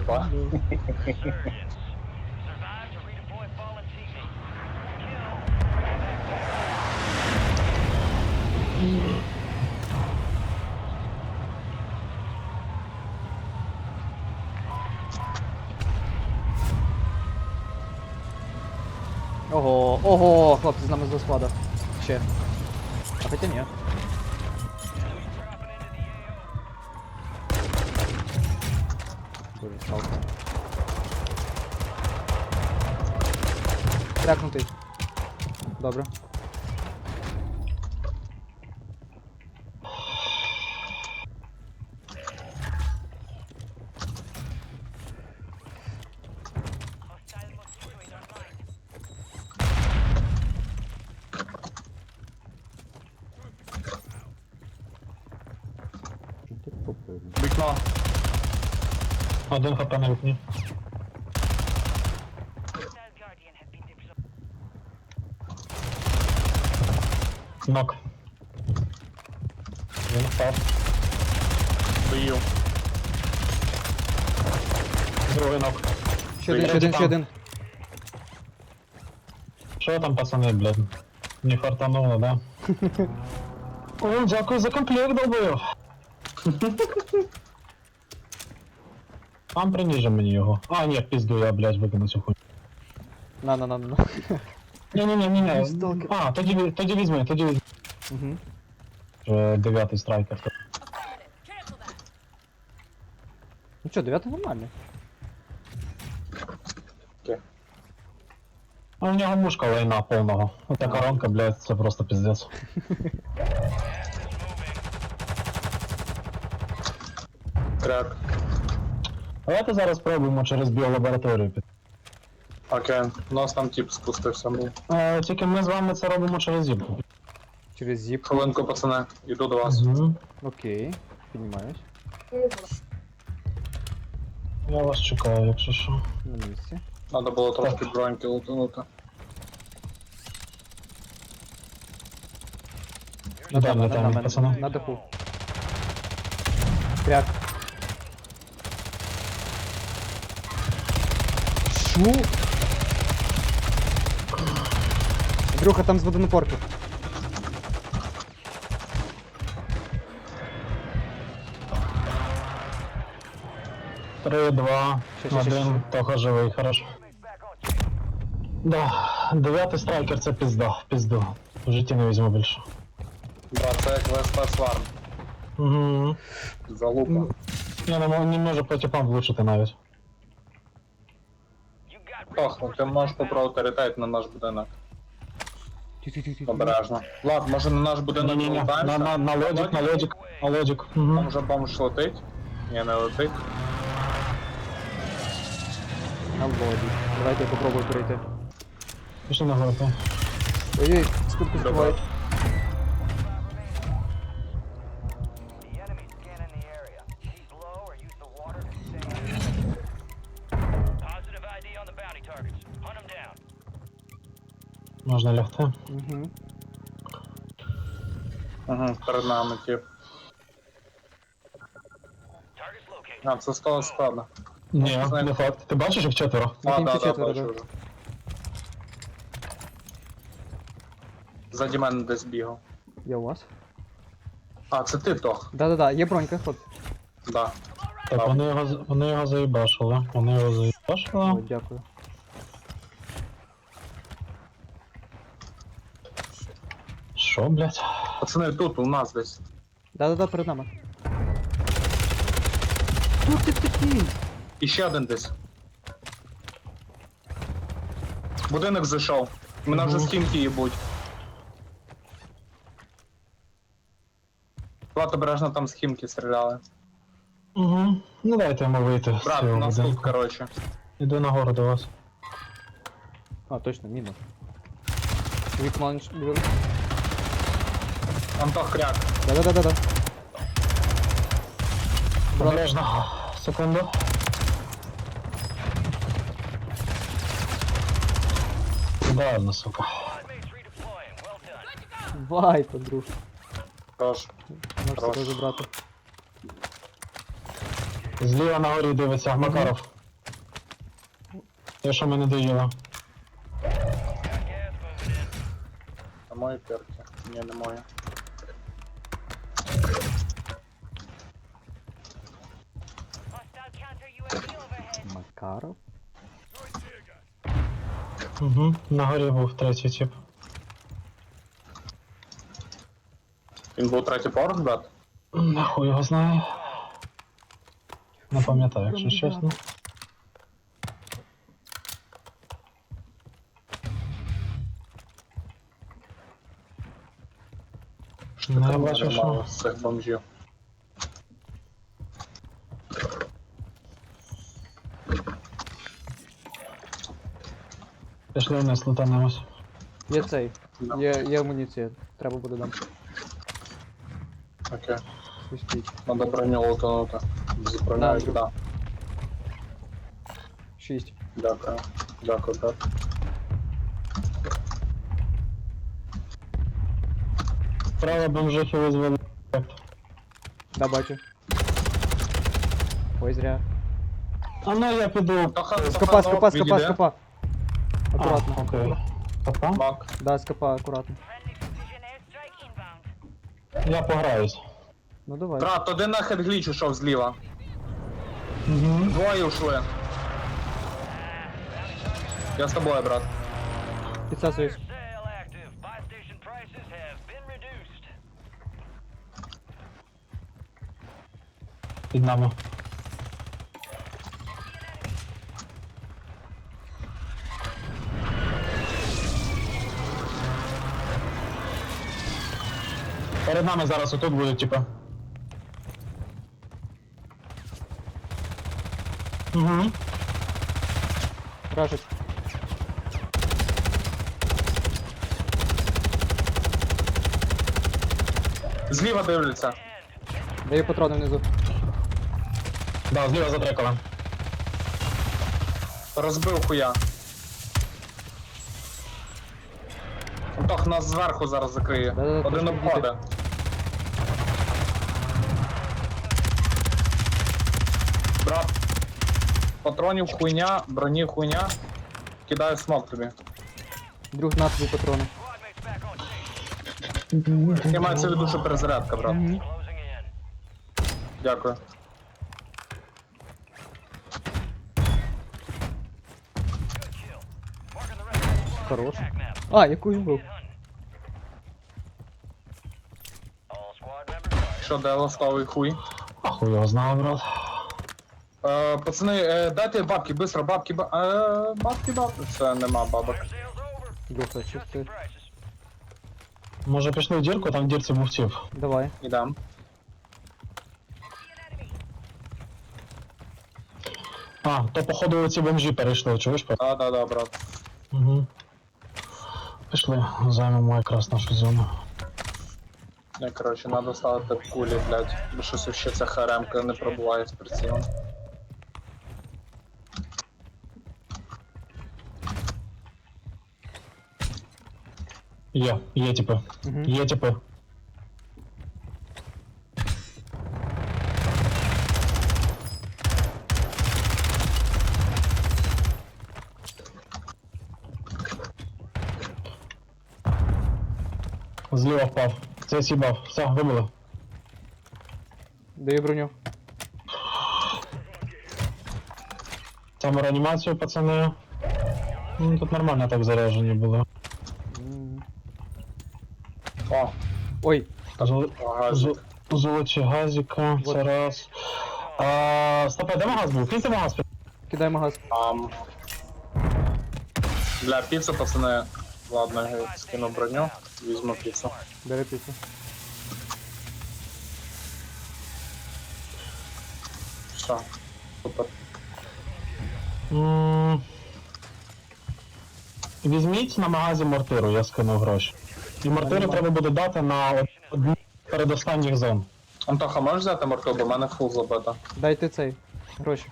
participar. Oho, oho, chłopcy, znamy z gospoda. Się. A pytanie. Хлопці з нами з склада. Ще. А хоча ні. Один хп на вікні. Нок. Він впав. Бою. Другий нок. Ще один, ще один, ще один. Що там, пацани, блядь? Не фартануло, да? О, дякую за комплект, долбою. Там приніже мені його. А, ні, пізду, я, блядь, викину цю хуйню. На, на, на, на. Ні, ні, ні, ні, ні. Сталкер. А, тоді, ві- тоді візьми, тоді візьми. Угу. Е, Дев'ятий страйкер. Ну що, дев'ятий нормальний. А у нього мушка лайна повного. Ота коронка, блядь, це просто піздець. Кряк. Давайте зараз спробуємо через біолабораторію піти. Окей. У нас там тип спустився. був. Е, тільки ми з вами це робимо через зіпку. Через зіп. Хвилинку, пацани. Іду до вас. Угу. Окей. Піднімаюсь. Я вас чекаю, якщо що. На місці. Надо було трошки броньки лутанути. На, мене, пацани. на даху. Кряк. Шу? Андрюха, там з водонапорки. Три, два, Ща, ща, ща, один, того живий, хорошо. Да, дев'ятий страйкер це пізда, пізду. В житті не візьму більше. Да, це як ВСП Угу. Залупа. Я не, мо- не можу по типам влучити навіть. Ох, ну ти можеш попробувати ретейт на наш будинок. Обережно. Влад, може на наш будинок Ні-ні-ні, на, на, на лоджик, на лоджик, на лоджик. Там Угу. вже бомж летить. Ні, не летить. На воді. Давайте я попробую перейти. Пішли на групу. Ой-ой, скидку збивають. Можна лягти. Угу. Угу, перед нами тип. А, це з того складу. Ні, не факт. Ти бачиш їх четверо? А, да, да, четверо, бачу да. вже. Ззаді мене десь бігав. Я у вас. А, це ти, Тох. Да-да-да, є бронька, хлопці. Да. Так, вони його, з- вони його заїбашили. Вони його О, дякую. Що, блядь? Пацани, тут у нас десь. Да-да-да, перед нами. Хто ти такий? І ще один десь. Будинок зайшов. Мене вже Мгм. стінки їбуть. Влад обережно там з хімки стріляли. Угу. Ну дайте йому вийти з Брат, у цього нас тут, будинку. коротше. Іду нагору до вас. А, точно, інш- беру. Антох кряк. Да-да-да-да-да. Обережно. Секунду. Ладно, сука. Вай, подружка. Тож. Можеш Хорош. себе забрати. Зліва на горі дивиться, Макаров. Те, що ми не доїли. Got gas moving in. А мої перки? Ні, не мої. Макаров. Угу. На горі був третій тип. Він був третій поверх, брат? Нахуй його знає. Не пам'ятаю, якщо чесно. Я бачу, що- з цих бомжів. Пішли вниз, лутанемось. Є цей. Да. Є, є амуніція. Треба буде дам. Окей. Пустіть. Надо броню лутанути. Заправляю, Да. да. Шість. Дякую. Дякую, брат. Право бомжихи визвали. Да, бачу. Ой, зря. А ну я піду. Скопа, скопа, скопа, скопа. А, окей. Опа. Мак. Да, precision airstrike inbound. Я пограюсь. Ну давай. Брат, один на хедгліч ушов зліва. Угу. Двоє ушли. Я з тобою, брат. Підсасуюсь. Sale active. Нами зараз отут будуть, типа. Угу. Ражик. Зліва дивляться. Даю патрони внизу. Да, зліва затрекала. Розбив хуя. Антох нас зверху зараз закриє. Да-да-да, Один обходить. Брат. Патронів хуйня, броні хуйня. Кидаю смок тобі. Друг на тобі патрони. Я маю це в виду, що перезарядка, брат. Дякую. Хорош. А, яку він був. Що, де ластовий хуй? Ахуй його знав, брат. Е, пацани, е, дайте бабки, быстро, бабки, ба... Е, бабки, бабки. Все, нема бабок. Fire sales over. Друг, а Adjusting чисти. prices. Може пішли в дірку, там в дірці був тіп. Давай. Ідем. А, то походу ці бомжі перейшли, чуєш? Да, да, да, брат. Угу. Пішли, займемо якраз нашу зону. Не, коротше, надо ставити кулі, блядь. Бо щось ще ця харемка не пробуває з прицілом. Є, є типи. Угу. Є типи. Зліва впав. Це сібав. Все, вибили. Даю броню. Там реанімацію, пацани. Ну, тут нормально так заряжені були. О, Ой, Зол- газик. зо- Золоті газіка, Вот. це раз. А, стоп, де магаз був? Киньте магаз. кидай магаз. Ам. Для піци, пацани. Ладно, я скину броню, візьму піцу. Бери піцу. Все. Супер. М, Візьміть на магазі мортиру, я скину гроші. І мортиру треба буде дати на одну передостанніх зон. Антоха, можеш взяти морку, бо в мене фул забита. Дайте цей. Гроші.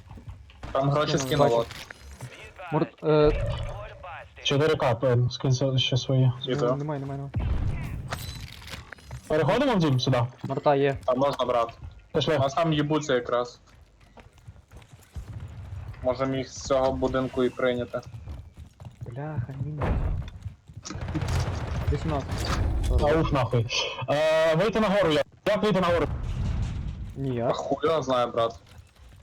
Там гроші Ну, скинуло. Мор... Е... Deploy to buy station. 4К, пен, скинь ще свої. Немає, немає, немає. Переходимо в дім сюди? Марта є. Там можна брати. У Пішли. нас там їбуться якраз. Можемо їх з цього будинку і прийняти. Бляха, ні. Десь у нас. Ауф нахуй. Е, вийти на гору, як? Як вийти на гору? А Ніяк. хуй його знає, брат.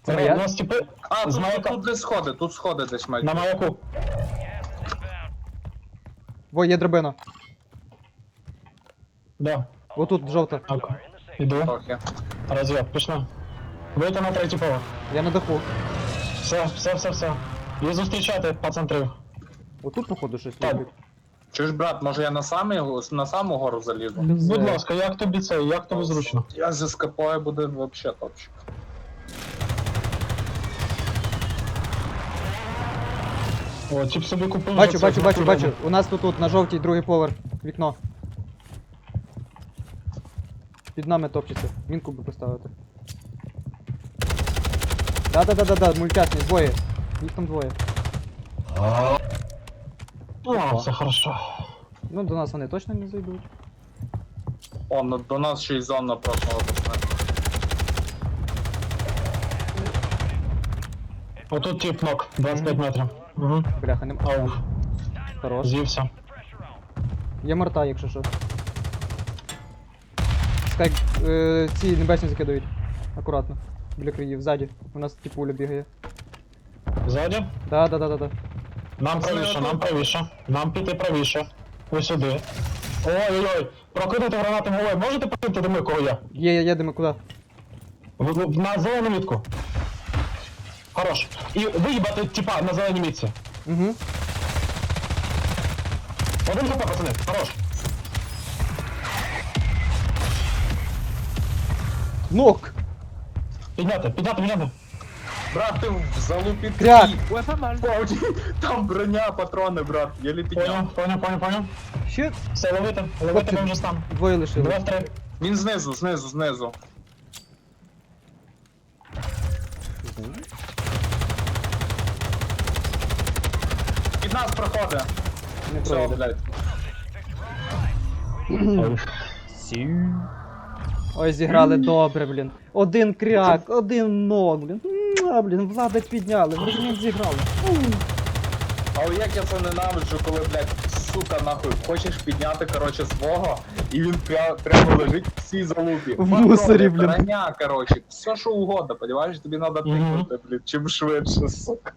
Це моя? У нас типи А, З тут, маяка. тут, тут десь сходи, тут сходи десь мають. на маяку. Во, є драбина. Да. Отут жовта. Так. Іду. Трохи. Розвід, пішли. Вийти на третій поверх. Я на даху. Все, все, все, все. І зустрічати по центру. Отут, походу, щось Так. лежить. Чуєш, брат, може я на, самі, на саму гору залізу? Будь ласка, як тобі це, як тобі зручно? Я зі скапою буде вообще топчик. О, тип собі купив. Бачу, бачу, бачу, бачу. У нас тут, тут на жовтій другий поверх. Вікно. Під нами топчеться. Мінку би поставити. Да-да-да-да-да, мультяшні, двоє. Їх там двоє. О, все хорошо. Ну, до нас вони точно не зайдуть. О, ну, до нас ще й зона проснула пацани. Отут тип нок, 25 метрів. Угу. Бляха, нема. Ауф, Хорош. з'ївся. Є морта, якщо що. Скай, е, ці небесні закидають. Акуратно. Біля країв, ззаді. У нас типу пуля бігає. Ззаді? Да, да, да, да, да. Нам правіше, нам правіше. Нам піти правіше. Ось сюди. Ой-ой-ой, прокинути гранатом головою. Можете прокинути до кого я? Є, їдемо куди? В- в- На зелену мітку. Хорош. І виїбати типа на зеленій мітці. Угу. Один хп, пацани, хорош. Нок! Підняти, підняти, підняти. Брат, ти в залупі Кряк! Там броня, патрони, брат. Єлі підняв. Поняв, поняв, поняв, поняв. Ще Все, ловити, ловити ми вже стан. двоє лишили. Два, три. Він знизу, знизу, знизу. Під нас проходить. Не Все, пройде. блядь. Ой, зіграли добре, блін. Один кряк, один ног, блін. Муа, блін, влада підняли, ми ж зіграли. Але як я це ненавиджу, коли, блядь, сука, нахуй, хочеш підняти, короче, свого, і він пря- прямо лежить в цій залупі. В мусорі, блін. Броня, короче, все що угодно, понимаєш, тобі треба Мгм. тикнути, блін, чим швидше, сука.